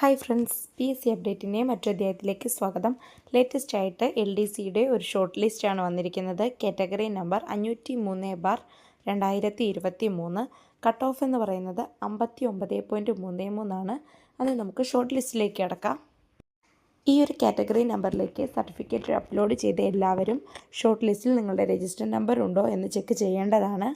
Hi friends P S C അപ്ഡേറ്റിന്റെ മറ്റൊധ്യായത്തിലേക്ക് സ്വാഗതം. Latest ആയിട്ട് എൽ ഡി സിയുടെ ഒരു ഷോർട്ട് ലിസ്റ്റാണ് വന്നിരിക്കുന്നത്. കാറ്റഗറി നമ്പർ അഞ്ഞൂറ്റി മൂന്ന് ബാർ രണ്ടായിരത്തി ഇരുപത്തി മൂന്ന് കട്ട് ഓഫ് എന്ന് പറയുന്നത് അമ്പത്തി ഒമ്പത് പോയിന്റ് മൂന്ന് മൂന്നാണ് അത് നമുക്ക് ഷോർട്ട് ലിസ്റ്റിലേക്ക് അടക്കാം ഈ ഒരു കാറ്റഗറി നമ്പറിലേക്ക് സർട്ടിഫിക്കറ്റ് അപ്ലോഡ് ചെയ്ത എല്ലാവരും ഷോർട്ട് ലിസ്റ്റിൽ നിങ്ങളുടെ രജിസ്റ്റർ നമ്പർ ഉണ്ടോ എന്ന് ചെക്ക് ചെയ്യേണ്ടതാണ്.